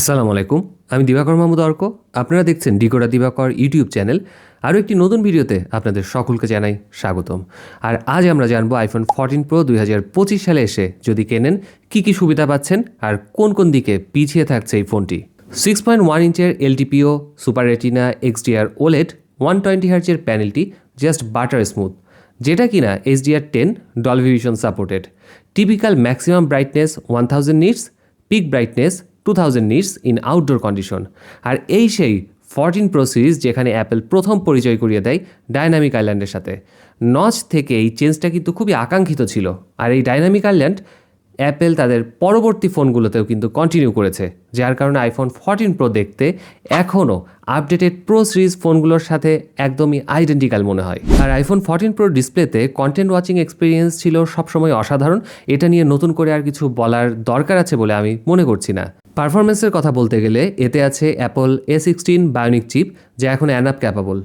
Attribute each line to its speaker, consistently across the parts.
Speaker 1: আসসালামু আলাইকুম, আমি দিবাকর মাহমুদ অর্ক। আপনারা দেখছেন ডিকোডা দিবাকর ইউটিউব চ্যানেল। আরও একটি নতুন ভিডিওতে আপনাদের সকলকে জানাই স্বাগতম। আর আজ আমরা জানব আইফোন ফোরটিন প্রো দুই হাজার পঁচিশ সালে এসে যদি কেনেন, কী কী সুবিধা পাচ্ছেন আর কোন কোন দিকে পিছিয়ে থাকছে এই ফোনটি। Six point one ইঞ্চের LTPO super retina XDR OLED one twenty হার্চের প্যানেলটি জাস্ট বাটার স্মুথ, যেটা কিনা HDR ten Dolby vision supported. Typical maximum brightness one thousand nits, peak brightness two thousand nits in outdoor condition আর এই সেই fourteen pro series যেখানে Apple প্রথম পরিচয় করিয়ে দেয় ডায়নামিক আইল্যান্ডের সাথে। নচ থেকে এই চেঞ্জটা কিন্তু খুবই আকাঙ্ক্ষিত ছিল। আর এই ডায়নামিক আইল্যান্ড অ্যাপেল তাদের পরবর্তী ফোনগুলোতেও কিন্তু কন্টিনিউ করেছে, যার কারণে আইফোন ফোরটিন প্রো দেখতে এখনও আপডেটেড প্রো সিরিজ ফোনগুলোর সাথে একদমই আইডেন্টিক্যাল মনে হয়। আর আইফোন ফোরটিন প্রো ডিসপ্লেতে কন্টেন্ট ওয়াচিং এক্সপিরিয়েন্স ছিল সবসময় অসাধারণ, এটা নিয়ে নতুন করে আর কিছু বলার দরকার আছে বলে আমি মনে করছি না। পারফরমেন্সের কথা বলতে গেলে, এতে আছে Apple A sixteen bionic chip যা এখন অ্যানাপ ক্যাপাবল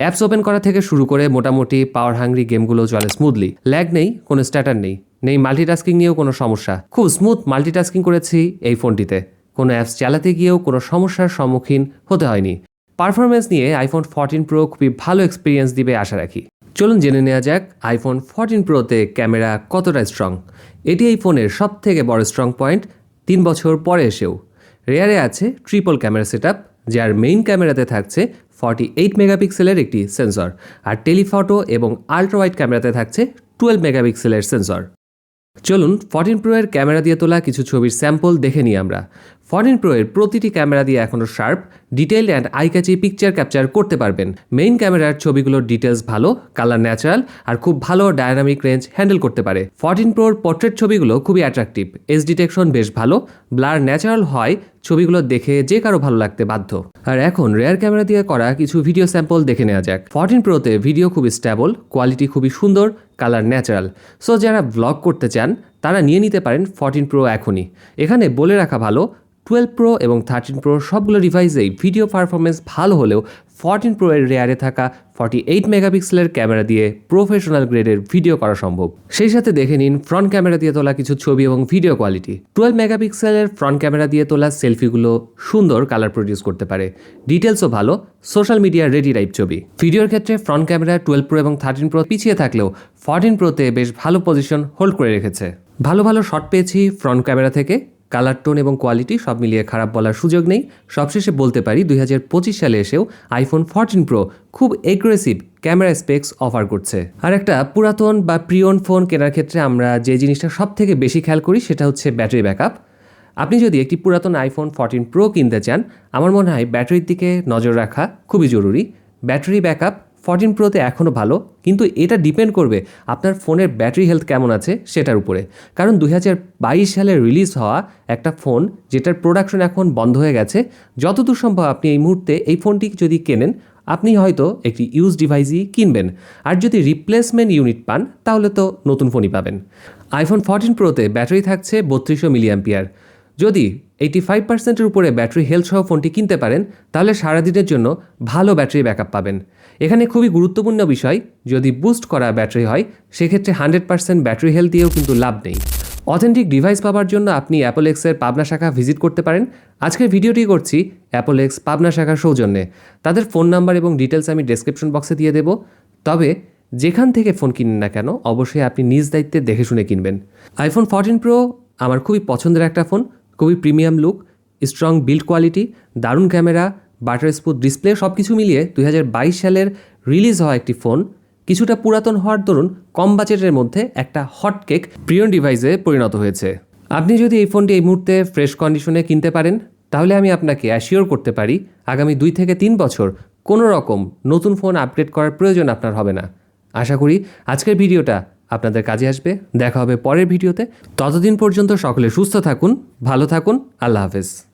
Speaker 1: অ্যাপস ওপেন করা থেকে শুরু করে মোটামুটি পাওয়ার হাংরি গেমগুলো চলে স্মুথলি ল্যাগ নেই, কোনো স্ট্যাটার নেই। নেই মাল্টিটাস্কিং নিয়েও কোনো সমস্যা। খুব স্মুথ মাল্টিটাস্কিং করেছি এই ফোনটিতে। কোনো অ্যাপস চালাতে গিয়েও কোনো সমস্যার সম্মুখীন হতে হয়নি। পারফরমেন্স নিয়ে আইফোন ফোরটিন প্রো খুবই ভালো এক্সপিরিয়েন্স দিবে আশা রাখি। চলুন জেনে নেওয়া যাক আইফোন ফোরটিন প্রোতে ক্যামেরা কতটা স্ট্রং এটি এই ফোনের সব থেকে বড় স্ট্রং পয়েন্ট তিন বছর পরে এসেও। রেয়ারে আছে ট্রিপল ক্যামেরা সেট যার মেইন ক্যামেরাতে থাকছে ফর্টি এইট মেগাপিক্সেলের একটি সেন্সর আর টেলিফটো এবং আল্ট্রা ওয়াইড ক্যামেরাতে থাকছে টুয়েলভ মেগাপিক্সেলের সেন্সর চলুন ফর্টিন প্রো এর ক্যামেরা দিয়ে তোলা কিছু ছবির স্যাম্পল দেখে নিই আমরা। ফর্টিন প্রোয়ের প্রতিটি ক্যামেরা দিয়ে এখনও sharp detail and eye catchy picture capture করতে পারবেন। মেইন ক্যামেরার ছবিগুলোর ডিটেলস ভালো কালার ন্যাচারাল আর খুব ভালো ডায়নামিক রেঞ্জ হ্যান্ডেল করতে পারে। ফর্টিন প্রোর পোর্ট্রেট ছবিগুলো খুবই অ্যাট্রাকটিভ এস ডিটেকশন বেশ ভালো ব্লার ন্যাচারাল হয় ছবিগুলো দেখে যে কারও ভালো লাগতে বাধ্য। আর এখন রেয়ার ক্যামেরা দিয়ে করা কিছু ভিডিও স্যাম্পল দেখে নেওয়া যাক। ফর্টিন প্রোতে ভিডিও খুবই স্ট্যাবল কোয়ালিটি খুবই সুন্দর কালার ন্যাচারাল সো যারা ব্লগ করতে চান, তারা নিয়ে নিতে পারেন ফর্টিন প্রো এখনই। এখানে বলে রাখা ভালো টুয়েলভ প্রো এবং থার্টিন প্রো সবগুলো ডিভাইসেই ভিডিও পারফরমেন্স ভালো হলেও ফর্টিন প্রো এর রেয়ারে থাকা ফর্টি এইট মেগাপিক্সেলের ক্যামেরা দিয়ে প্রফেশনাল গ্রেডের ভিডিও করা সম্ভব। সেই সাথে দেখে নিন ফ্রন্ট ক্যামেরা দিয়ে তোলা কিছু ছবি এবং ভিডিও কোয়ালিটি টুয়েলভ মেগাপিক্সেলের ফ্রন্ট ক্যামেরা দিয়ে তোলা সেলফিগুলো সুন্দর কালার প্রডিউস করতে পারে। ডিটেলসও ভালো সোশ্যাল মিডিয়ার রেডি টাইপ ছবি। ভিডিওর ক্ষেত্রে ফ্রন্ট ক্যামেরা টুয়েলভ প্রো এবং থার্টিন প্রো পিছিয়ে থাকলেও ফর্টিন প্রোতে বেশ ভালো পজিশন হোল্ড করে রেখেছে। ভালো ভালো শট পেয়েছি ফ্রন্ট ক্যামেরা থেকে। কালার, টোন এবং কোয়ালিটি সব মিলিয়ে খারাপ বলার সুযোগ নেই। সবশেষে বলতে পারি, দুই হাজার পঁচিশ সালে এসেও আইফোন ফোরটিন প্রো খুব এগ্রেসিভ ক্যামেরা স্পেক্স অফার করছে। আর একটা পুরাতন বা প্রিয়ন ফোন কেনার ক্ষেত্রে আমরা যে জিনিসটা সব থেকে বেশি খেয়াল করি সেটা হচ্ছে ব্যাটারি ব্যাকআপ আপনি যদি একটি পুরাতন আইফোন ফোরটিন প্রো কিনতে চান, আমার মনে হয় ব্যাটারির দিকে নজর রাখা খুবই জরুরি। ব্যাটারি ব্যাকআপ ফোরটিন প্রোতে এখনও ভালো, কিন্তু এটা ডিপেন্ড করবে আপনার ফোনের ব্যাটারি হেলথ কেমন আছে সেটার উপরে। কারণ দুই হাজার বাইশ সালে রিলিজ হওয়া একটা ফোন যেটার প্রোডাকশন এখন বন্ধ হয়ে গেছে, যতদূর সম্ভব আপনি এই মুহূর্তে এই ফোনটি যদি কেনেন, আপনি হয়তো একটি ইউজ ডিভাইসই কিনবেন। আর যদি রিপ্লেসমেন্ট ইউনিট পান, তাহলে তো নতুন ফোনই পাবেন। আইফোন ফোরটিন প্রোতে ব্যাটারি থাকছে বত্রিশশো মিলিয়াম্পিয়ার যদি এইটি ফাইভ পার্সেন্টের উপরে ব্যাটারি হেলথ সহ ফোনটি কিনতে পারেন, তাহলে সারাদিনের জন্য ভালো ব্যাটারি ব্যাকআপ পাবেন। এখানে খুবই গুরুত্বপূর্ণ বিষয়, যদি বুস্ট করা ব্যাটারি হয়, সেক্ষেত্রে হান্ড্রেড পার্সেন্ট ব্যাটারি হেলথ দিয়েও কিন্তু লাভ নেই। অথেন্টিক ডিভাইস পাওয়ার জন্য আপনি অ্যাপল এক্সের পাবনা শাখা ভিজিট করতে পারেন। আজকের ভিডিওটি করছি অ্যাপল এক্স পাবনা শাখার সৌজন্যে। তাদের ফোন নাম্বার এবং ডিটেলস আমি ডেসক্রিপশন বক্সে দিয়ে দেবো। তবে যেখান থেকে ফোন কিনেন না কেন, অবশ্যই আপনি নিজ দায়িত্বে দেখে শুনে কিনবেন। আইফোন ফোরটিন প্রো আমার খুবই পছন্দের একটা ফোন খুবই premium look, strong build quality, দারুণ ক্যামেরা, বাটার স্পুথ ডিসপ্লে সব কিছু মিলিয়ে দুই হাজার বাইশ সালের রিলিজ হওয়া একটি ফোন। কিছুটা পুরাতন হওয়ার দরুন কম বাজেটের মধ্যে একটা হট কেক প্রিয়ন ডিভাইসে পরিণত হয়েছে। আপনি যদি এই ফোনটি এই মুহূর্তে ফ্রেশ কন্ডিশনে কিনতে পারেন, তাহলে আমি আপনাকে অ্যাসিওর করতে পারি, আগামী দুই থেকে তিন বছর কোনো রকম নতুন ফোন আপগ্রেড করার প্রয়োজন আপনার হবে না। আশা করি আজকের ভিডিওটা আপনাদের কাজে আসবে। দেখা হবে পরের ভিডিওতে। ততদিন পর্যন্ত সকলে সুস্থ থাকুন, ভালো থাকুন। আল্লাহ হাফেজ।